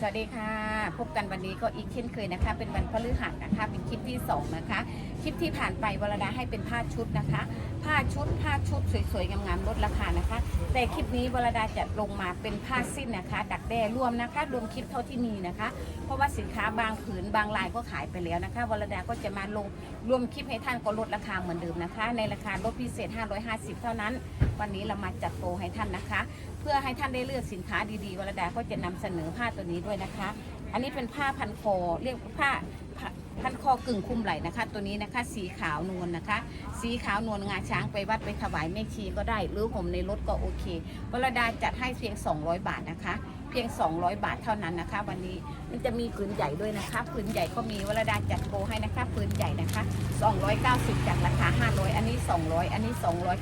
สวัสดีค่ะ พบกันวันนี้ก็อีกเช่นเคยนะคะ เป็นวันพฤหัสนะคะ เป็นคลิปที่สองนะคะ คลิปที่ผ่านไปวรดาให้เป็นผ้าชุดนะคะ ผ้าชุดผ้าชุดสวยๆ งามๆลดราคานะคะ แต่คลิปนี้วรดาจะลงมาเป็นผ้าสิ้นนะคะ ดักแด้รวมนะคะ รวมคลิปเท่าที่มีนะคะ เพราะว่าสินค้าบางผืนบางลายก็ขายไปแล้วนะคะวรดาก็จะมาลงรวมคลิปให้ท่านก็ลดราคาเหมือนเดิมนะคะ ในราคาลดพิเศษ 550 เท่านั้น วันนี้เรามาจัดโปรให้ท่านนะคะ เพื่อให้ท่านได้เลือกสินค้าดีๆวรดาก็จะนำเสนอผ้าตัวนี้ด้วยนะคะ อันนี้เป็นผ้าพันคอ เรียกผ้าพันคอกึ่งคลุมไหล่นะคะ ตัวนี้นะคะ สีขาวนวลนะคะ สีขาวนวลงาช้างไปวัดไปถวายแม่ชีก็ได้ หรือห่มในรถก็โอเควรดาจัดให้เพียง 200 บาทนะคะ เพียง 200 บาทเท่านั้นนะคะ วันนี้มันจะมีผืนใหญ่ด้วยนะคะผืนใหญ่ก็มีวรดาจัดโปรให้นะคะผืนใหญ่นะคะ 290 จากราคา 500 อันนี้ 200 อันนี้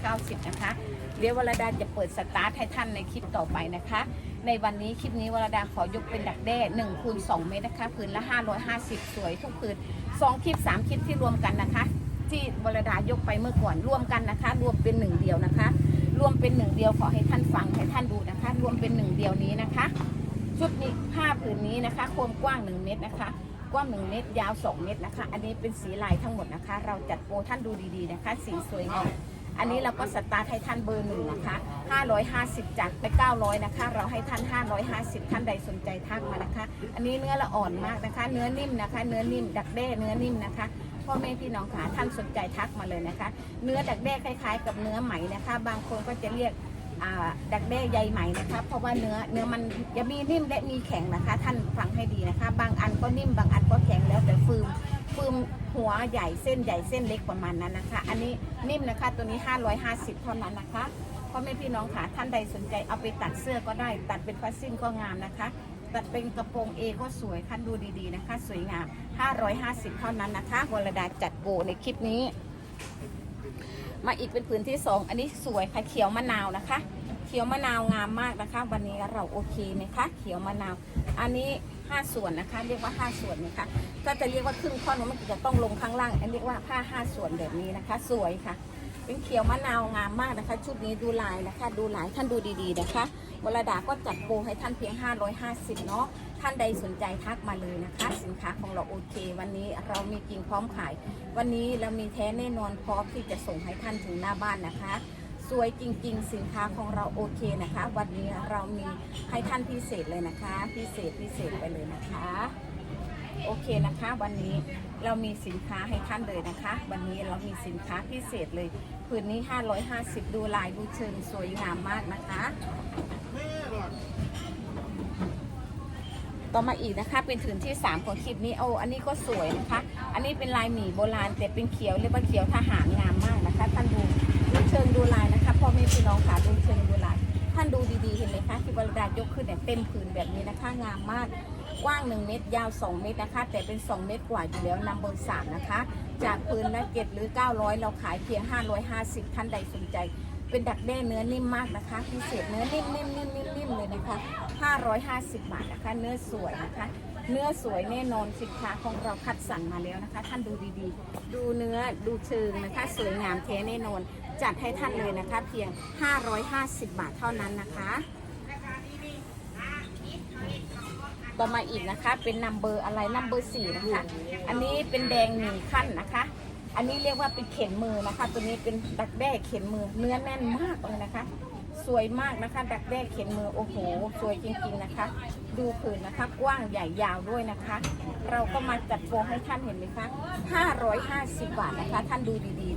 290 นะคะเดี๋ยววรดาจะเปิดสตาร์ทให้ท่านในคลิปต่อไปนะคะ ในวันนี้คลิปนี้วรดาขอยกเป็นดักแด้1คูณ2เมตรนะคะพื้นละ 550 สวยทุกพื้น2คลิป 3 คลิปที่รวมกันนะคะ ที่วรดายกไปเมื่อก่อนรวมกันนะคะ รวมเป็นหนึ่งเดียวนะคะ รวมเป็นหนึ่งเดียวขอให้ท่านฟังให้ท่านดูนะคะ รวมเป็นหนึ่งเดียวนี้นะคะชุดนี้ผ้าผืนนี้นะคะความกว้าง 1 เมตรนะคะ กว้าง 1 เมตรยาว 2 เมตรนะคะ อันนี้เป็นสีลายทั้งหมดนะคะ เราจัดโปรท่านดูดีๆนะคะ สีสวยงาม อันนี้เราก็สตาร์ทให้ท่านเบอร์หนึ่งนะคะ550จากไป900นะคะ เราให้ท่าน 550 ท่านใดสนใจทักมานะคะ อันนี้เนื้อละอ่อนมากนะคะ เนื้อนิ่มนะคะ เนื้อนิ่ม ดักแด้เนื้อนิ่มนะคะพ่อแม่พี่น้องขาท่านสนใจทักมาเลยนะคะ เนื้อดักแด้คล้ายๆ กับเนื้อไหมนะคะ บางคนก็จะเรียกอ่าดักแด้ใยไหมนะคะ เพราะว่าเนื้อเนื้อมันจะมีนิ่มและมีแข็งนะคะ ท่านฟังให้ดีนะคะ บางอันก็นิ่มบางอันก็แข็งแล้วแต่ฟืม ฟืมหัวใหญ่เส้นใหญ่เส้นเล็กประมาณนั้นนะคะ อันนี้นิ่มนะคะตัวนี้ 550เท่านั้นนะคะพ่อแม่พี่น้องค่ะท่านใดสนใจเอาไปตัดเสื้อก็ได้ ตัดเป็นฟัสซินก็งามนะคะ ตัดเป็นกระโปรงเอก็สวยท่านดูดีๆนะคะ สวยงาม 550เท่านั้นนะคะวรดาจัดโบในคลิปนี้ มาอีกเป็นผืนที่สองอันนี้สวยค่ะเขียวมะนาวนะคะ เขียวมะนาวงามมากนะคะ วันนี้เราโอเคไหมคะเขียวมะนาว อันนี้ 5ส่วนนะคะ เรียกว่า5ส่วนนะคะก็จะเรียกว่าครึ่งท่อนมันจะต้องลงข้างล่าง อันเรียกว่าผ้า5ส่วนแบบนี้นะคะ สวยค่ะ เป็นเขียวมะนาวงามมากนะคะ ชุดนี้ดูลายนะคะ ดูลายท่านดูดีๆนะคะวรดาก็จัดโปรให้ท่านเพียง 550 เนาะ ท่านใดสนใจทักมาเลยนะคะ สินค้าของเราโอเค วันนี้เรามีจริงพร้อมขาย วันนี้เรามีแท้แน่นอนพร้อมที่จะส่งให้ท่านถึงหน้าบ้านนะคะ สวยจริง ๆ สินค้าของเราโอเคนะคะ วันนี้เรามีให้ท่านพิเศษเลยนะคะ พิเศษพิเศษไปเลยนะคะ โอเคนะคะ วันนี้เรามีสินค้าให้ท่านเลยนะคะ วันนี้เรามีสินค้าพิเศษเลยผืนนี้ 550 ดูลายดูเชิงสวยงามมากนะคะต่อมาอีกนะคะ เป็นผืนที่ 3 ของคลิปนี้โอ้อันนี้ก็สวยนะคะ อันนี้เป็นลายหมี่โบราณแต่เป็นเขียวเรียกว่าเขียวทหารงามมาก พี่น้องค่ะดูเชิงดูลายท่านดูดีๆเห็นไหมคะที่วรดายกขึ้นเนี่ยเต็มผืนแบบนี้นะคะงามมากกว้าง 1 เมตรยาว 2 เมตรนะคะ แต่เป็น 2 เมตรกว่าอยู่แล้วนำเบอร์สามนะคะ จากพื้นละเจ็ดหรือ 900 เราขายเพียง 550ท่านใดสนใจ เป็นดักแด้เนื้อนิ่มมากนะคะ พิเศษเนื้อนิ่มนิ่มนิ่มนิ่มนิ่มเลยนะคะ 550 บาทนะคะ เนื้อสวยนะคะ เนื้อสวยแน่นอนสินค้าของเราคัดสรรมาแล้วนะคะ ท่านดูดีๆ ดูเนื้อดูเชิงนะคะ สวยงามแท้แน่นอน จัดให้ท่านเลยนะคะ เพียง 550 บาทเท่านั้นนะคะต่อมาอีกนะคะเป็นนัมเบอร์อะไรนัมเบอร์สี่นะคะ อันนี้เป็นแดงหนึ่งขั้นนะคะ อันนี้เรียกว่าเป็นเข็นมือนะคะ ตัวนี้เป็นดักแด้เข็นมือเนื้อแน่นมากเลยนะคะ สวยมากนะคะ ดักแด้เข็นมือโอ้โหสวยจริงๆนะคะ ดูผืนนะคะ กว้างใหญ่ยาวด้วยนะคะ เราก็มาจัดโปรให้ท่านเห็นไหมคะ550 บาทนะคะ ท่านดูดีๆ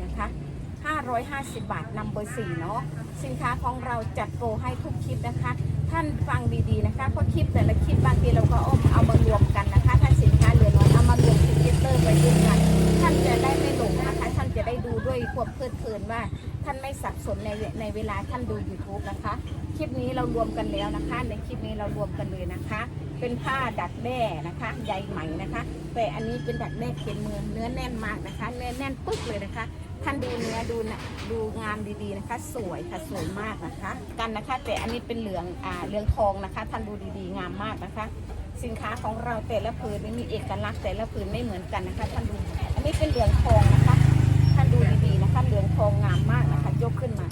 550 บาทนำเบอร์สี่เนาะสินค้าของเราจัดโปรให้ทุกคลิปนะคะ ท่านฟังดีๆนะคะเพราะคลิปแต่ละคลิปบางทีเราก็เอาเอามารวมกันนะคะถ้าสินค้าเหลือน้อยเอามารวมคลิปเตอร์ไปด้วยกัน ท่านจะได้ไม่หลงนะคะ ท่านจะได้ดูด้วยความเพลิดเพลินว่า ท่านไม่สับสนในในเวลาท่านดู YouTube นะคะ คลิปนี้เรารวมกันแล้วนะคะ ในคลิปนี้เรารวมกันเลยนะคะ เป็นผ้าดักแด้นะคะใยไหมนะคะ แต่อันนี้เป็นดักแด้เขียนมือเนื้อแน่นมากนะคะ เนื้อแน่นปึ๊กเลยนะคะ ท่านดูเนื้อดูนะดูงามดีๆนะคะ สวยค่ะสวยมากนะคะ กันนะคะ แต่อันนี้เป็นเหลืองอ่าเหลืองทองนะคะ ท่านดูดีๆ งามมากนะคะ สินค้าของเราแต่ละผืนนี่มีเอกลักษณ์แต่ละผืนไม่เหมือนกันนะคะ ท่านดู อันนี้เป็นเหลืองทองนะคะ ท่านดูดีๆนะคะเหลืองทองงามมากนะคะ ยกขึ้นมา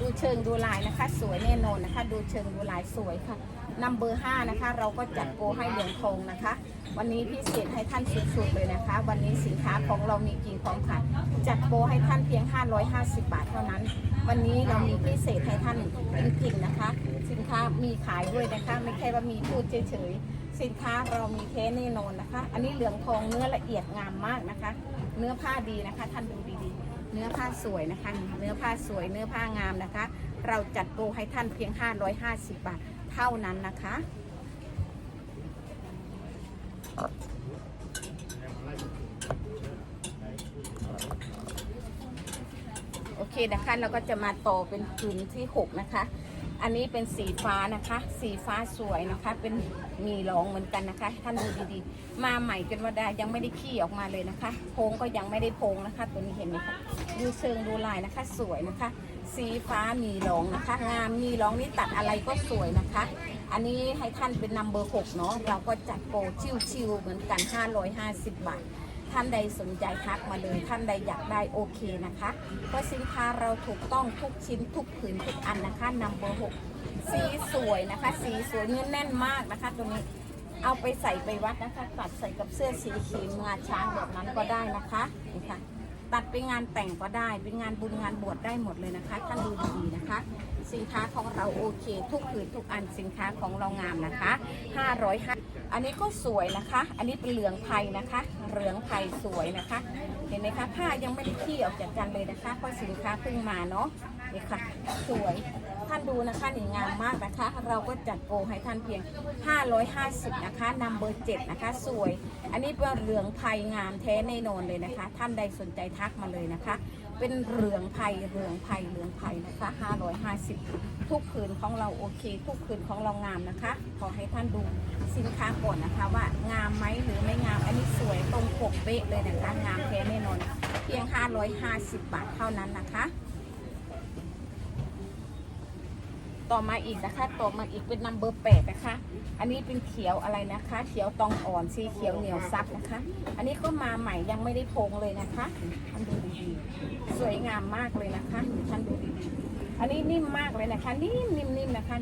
ดูเชิงดูลายนะคะ สวยแน่นอนนะคะ ดูเชิงดูลายสวยค่ะ นัมเบอร์5นะคะ เราก็จัดโปรให้เหลืองทองนะคะ วันนี้พิเศษให้ท่านสุดๆเลยนะคะ วันนี้สินค้าของเรามีกิ่ของขายจัดโปรให้ท่านเพียง 550 บาทเท่านั้น วันนี้เรามีพิเศษให้ท่านจริงๆนะคะ สินค้ามีขายด้วยนะคะ ไม่ใช่ว่ามีพูดเฉยๆสินค้าเรามีเทแน่นอนนะคะ อันนี้เหลืองทองเนื้อละเอียดงามมากนะคะ เนื้อผ้าดีนะคะ ท่านดูดีๆเนื้อผ้าสวยนะคะ เนื้อผ้าสวย เนื้อผ้างามนะคะ เราจัดโปรให้ท่านเพียง 550 บาท เท่านั้นนะคะ โอเคนะคะเราก็จะมาต่อเป็นผืนที่ 6 นะคะ อันนี้เป็นสีฟ้านะคะ สีฟ้าสวยนะคะ เป็นมีรองเหมือนกันนะคะท่านดูดีๆ มาใหม่จนว่าได้ยังไม่ได้ขี้ออกมาเลยนะคะโพงก็ยังไม่ได้โพงนะคะ ตัวนี้เห็นไหมคะดูเชิงดูลายนะคะ สวยนะคะ สีฟ้ามีรองนะคะ งามมีรองนี่ตัดอะไรก็สวยนะคะ อันนี้ให้ท่านเป็นนัมเบอร์หกเนาะเราก็จัดโปรชิวๆเหมือนกัน 550 บาท ท่านใดสนใจทักมาเลย ท่านใดอยากได้โอเคนะคะ เพราะสินค้าเราถูกต้องทุกชิ้นทุกผืนทุกอันนะคะนัมเบอร์หกสีสวยนะคะ สีสวยเนื้อแน่นมากนะคะตัวนี้เอาไปใส่ไปวัดนะคะตัดใส่กับเสื้อสีครีมงาช้างแบบนั้นก็ได้นะคะนี่ค่ะ ตัดไปงานแต่งก็ได้ เป็นงานบุญงานบวชได้หมดเลยนะคะท่านดูดีๆนะคะ สินค้าของเราโอเค ทุกผืนทุกอันสินค้าของเรางามนะคะ505อันนี้ก็สวยนะคะ อันนี้เป็นเหลืองไผ่นะคะเหลืองไผ่สวยนะคะ เห็นไหมคะผ้ายังไม่ได้ขี้ออกจากกันเลยนะคะเพราะสินค้าเพิ่งมาเนาะนี่ค่ะ สวยท่านดูนะคะนี่งามมากนะคะ เราก็จัดโปรให้ท่านเพียง 550 นะคะนัมเบอร์7นะคะ สวย อันนี้เป็นเหลืองไผ่งามแท้แน่นอนเลยนะคะ ท่านใดสนใจทักมาเลยนะคะ เป็นเหลืองไผ่เหลืองไผ่เหลืองไผ่นะคะ 550 ทุกผืนของเราโอเค ทุกผืนของเรางามนะคะ ขอให้ท่านดูสินค้าก่อนนะคะว่างามไหมหรือไม่งามอันนี้สวยตรงปกเป๊ะเลยนะคะงามแท้แน่นอน เพียง 550 บาทเท่านั้นนะคะ ต่อมาอีกนะคะ ต่อมาอีกเป็นนัมเบอร์แปดนะคะ อันนี้เป็นเขียวอะไรนะคะ เขียวตองอ่อนสีเขียวเหนียวซับนะคะ อันนี้ก็มาใหม่ยังไม่ได้พงเลยนะคะท่านดูดีๆสวยงามมากเลยนะคะท่านดูดีๆอันนี้นิ่มมากเลยนะคะ นิ่มนิ่มนิ่มนะคะ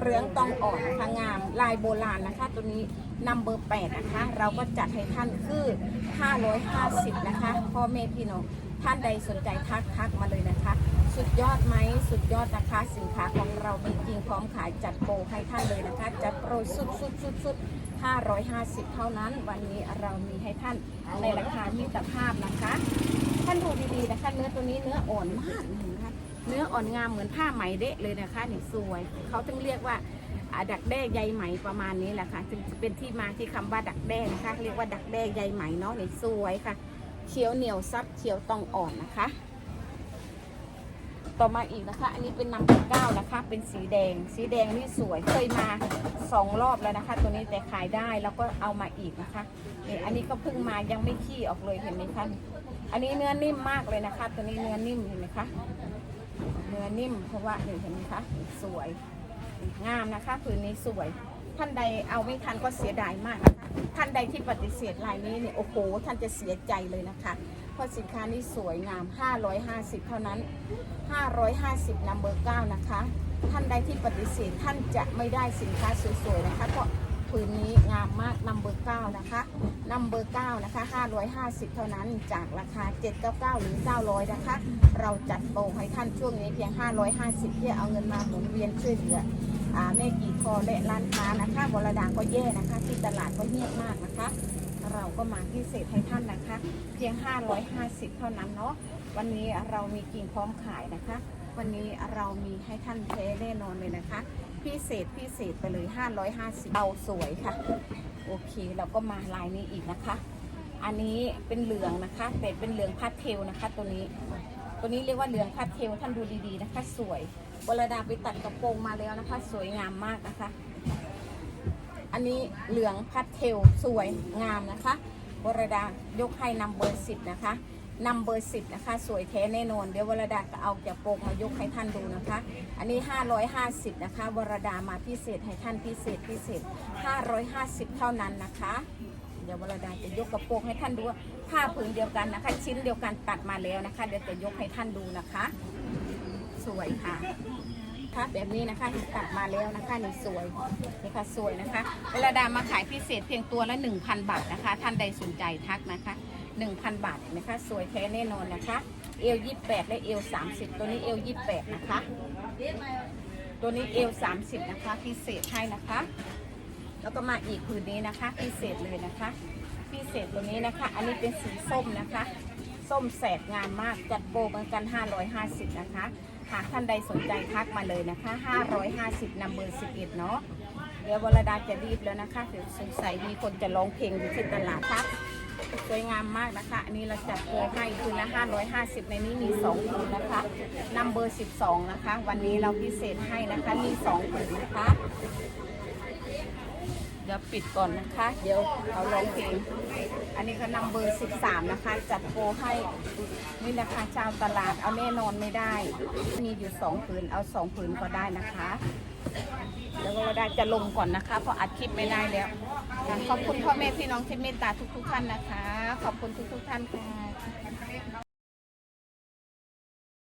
เรืองตองอ่อนนะคะงามลายโบราณนะคะ ตัวนี้นัมเบอร์แปดนะคะ เราก็จัดให้ท่านคือ 550 นะคะพ่อแม่พี่น้องท่านใดสนใจทักทักมาเลยนะคะ สุดยอดไหมสุดยอดนะคะ สินค้าของเรามีจริงพร้อมขายจัดโปรให้ท่านเลยนะคะ จัดโปรสุดสุดสุดสุด550 เท่านั้น วันนี้เรามีให้ท่านในราคามิตรภาพนะคะ ท่านดูดีๆนะคะเนื้อตัวนี้เนื้ออ่อนมากเห็นไหมคะเนื้ออ่อนงามเหมือนผ้าไหมเดะเลยนะคะนี่สวยเขาถึงเรียกว่าดักแด้ใยไหมประมาณนี้แหละค่ะจึงเป็นที่มาที่คำว่าดักแด้นะคะ เรียกว่าดักแด้ใยไหมเนาะนี่สวยค่ะเขียวเหนียวซับเขียวตองอ่อนนะคะ ต่อมาอีกนะคะ อันนี้เป็นนำเก้านะคะ เป็นสีแดง สีแดงนี่สวย เคยมาสองรอบแล้วนะคะ ตัวนี้แต่ขายได้แล้วก็เอามาอีกนะคะนี่อันนี้ก็เพิ่งมายังไม่ขี้ออกเลยเห็นไหมคะ อันนี้เนื้อนิ่มมากเลยนะคะ ตัวนี้เนื้อนิ่มเห็นไหมคะ เนื้อนิ่มเพราะว่านี่เห็นไหมคะ สวย งามนะคะผืนนี้สวย ท่านใดเอาไม่ทันก็เสียดายมากนะคะ ท่านใดที่ปฏิเสธลายนี้เนี่ยโอ้โห ท่านจะเสียใจเลยนะคะ เพราะสินค้านี้สวยงาม 550 เท่านั้น 550นัมเบอร์9นะคะ ท่านใดที่ปฏิเสธท่านจะไม่ได้สินค้าสวยๆนะคะเพราะผืนนี้งามมากนัมเบอร์9นะคะนัมเบอร์9นะคะ550 เท่านั้นจากราคา 799 หรือ 900 นะคะ เราจัดโปรให้ท่านช่วงนี้เพียง 550เพื่อเอาเงินมาหมุนเวียนช่วยเหลืออ่าแม่กี่คอและร้านค้านะคะบรดาก็แย่นะคะ ที่ตลาดก็เงียบมากนะคะ เราก็มาพิเศษให้ท่านนะคะ เพียง 550 เท่านั้นเนาะวันนี้เรามีกิ่งพร้อมขายนะคะ วันนี้เรามีให้ท่านเทแน่นอนเลยนะคะ พิเศษพิเศษไปเลย 550เราสวยค่ะ โอเคเราก็มาลายนี้อีกนะคะ อันนี้เป็นเหลืองนะคะแต่เป็นเหลืองพาสเทลนะคะ ตัวนี้ ตัวนี้เรียกว่าเหลืองพาสเทลท่านดูดีๆนะคะ สวย วรดาไปตัดกระโปรงมาแล้วนะคะ สวยงามมากนะคะ อันนี้เหลืองพัดเทลสวยงามนะคะวรดายกให้นำเบอร์สิบนะคะนำเบอร์สิบนะคะ สวยแท้แน่นอน เดี๋ยววรดาก็เอาจากโปกมายกให้ท่านดูนะคะ อันนี้ 550 นะคะ วรดามาพิเศษให้ท่านพิเศษพิเศษ 550 เท่านั้นนะคะ เดี๋ยววรดาจะยกกระโปรงให้ท่านดูว่าผ้าผืนเดียวกันนะคะ ชิ้นเดียวกันตัดมาแล้วนะคะ เดี๋ยวจะยกให้ท่านดูนะคะ สวยค่ะ นะคะ แบบนี้นะคะที่ตัดมาแล้วนะคะนี่สวยนี่ค่ะสวยนะคะ เวลาดามาขายพิเศษเพียงตัวละ 1,000 บาทนะคะ ท่านใดสนใจทักนะคะ 1,000 บาทนะคะสวยแท้แน่นอนนะคะเอล28 และเอล30 ตัวนี้เอล28 นะคะ ตัวนี้เอล30 นะคะ พิเศษให้นะคะ แล้วก็มาอีกผืนนี้นะคะ พิเศษเลยนะคะ พิเศษตัวนี้นะคะ อันนี้เป็นสีส้มนะคะ ส้มแสดงามมากจัดโปรเหมือนกัน 550 นะคะ หากท่านใดสนใจทักมาเลยนะคะ 550นำเบอร์11 เนาะเดี๋ยววรดาจะรีบแล้วนะคะเดี๋ยวสงสัยมีคนจะร้องเพลงอยู่ที่ตลาดทักสวยงามมากนะคะ อันนี้เราจัดโปรให้คืนละ 550 ในนี้มี2คืนนะคะนำเบอร์ 12 นะคะ วันนี้เราพิเศษให้นะคะ มี2คืนนะคะ เดี๋ยวปิดก่อนนะคะ เดี๋ยวเขาร้องเพลงอันนี้ก็นำเบอร์ 13 นะคะ จัดโปรให้นี่นะคะชาวตลาดเอาแน่นอนไม่ได้ มีอยู่2ผืนเอา2ผืนก็ได้นะคะ แล้วก็ได้จะลงก่อนนะคะ เพราะอัดคลิปไม่ได้แล้ว ขอบคุณพ่อแม่พี่น้องที่เมตตาทุกๆท่านนะคะ ขอบคุณทุกๆท่านค่ะ